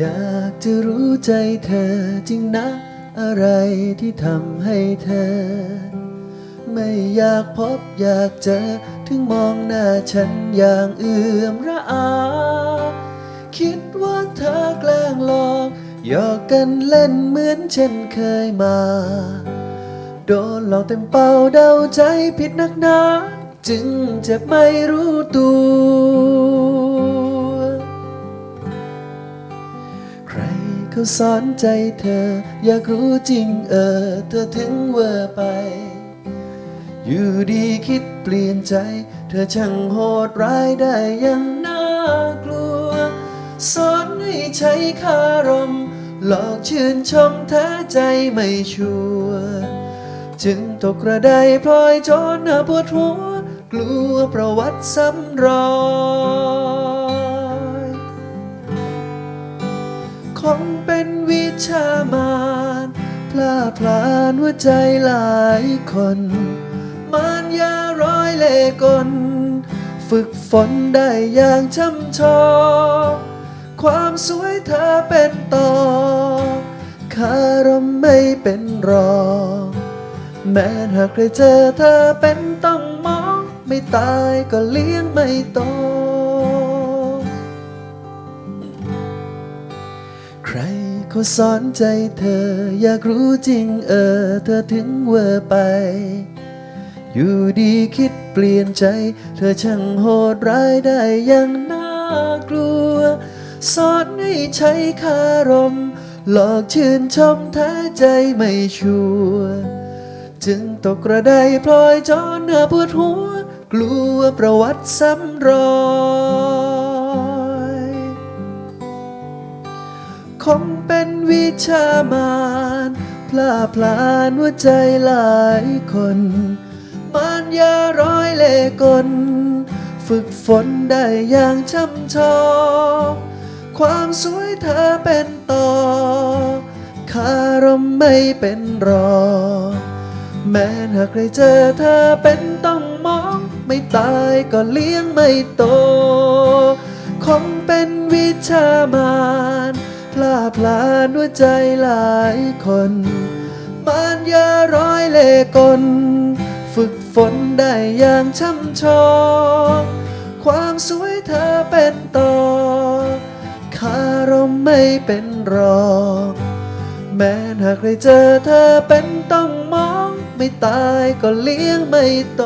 อยากจะรู้ใจเธอจริงนะ อะไรที่ทำให้เธอ ไม่อยากพบอยากเจอ ถึงมองหน้าฉันอย่างเอื่อมระอา คิดว่าเธอแกล้งหลอกหยอกกันเล่นเหมือนเช่นเคยมา โดนหลอกเต็มเป่าเดาใจผิดนักหนา จึงจ็บไม่รู้ตัว เขาสอนใจเธอ อยากรู้จริงเออ เธอถึงเวอร์ไป อยู่ดีคิดเปลี่ยนใจ เธอช่างโหดร้ายได้อยังน่ากลัว สอนให้ใช้คารม หลอกชื่นชมแท้ใจไม่ชัวร์จึงตกกระไดพลอยจนหน้าปวดหัว กลัวประวัติซ้ำรอย พลาดพลานหัวใจหลายคนมารยาร้อยเล่กล ฝึกฝนได้อย่างช่ำชองความสวยเธอเป็นต่อ คารมไม่เป็นรองแม้หากใครเจอเธอเป็นต้องมอง ไม่ตายก็เลี้ยงไม่โตใคร เขาสอนใจเธอ อยากรู้จริงเออ เธอถึงเวอร์ไป อยู่ดีคิดเปลี่ยนใจ เธอช่างโหดร้ายได้อยังน่ากลัว สอนให้ใช้คารม หลอกชื่นชมแท้ใจไม่ชัวร์จึงตกกระไดพลอยจอนหน้าปวดหัว กลัวประวัติซ้ำรอย คงเป็นวิชามารพลาพลานหัวใจหลายคน มารยาร้อยเล่กล ฝึกฝนได้อย่างช่ำชองความสวยเธอเป็นต่อ คารมไม่เป็นรอ แม้หากใครเจอเธอเป็นต้องมอง ไม่ตายก็เลี้ยงไม่โต คงเป็นวิชามาร พลาดพลานหัวใจหลายคน มารยาร้อยเล่กล ฝึกฝนได้อย่างช่ำชองความสวยเธอเป็นต่อคารมไม่เป็นรองแม้หากใครเจอเธอเป็นต้องมอง ไม่ตายก็เลี้ยงไม่โต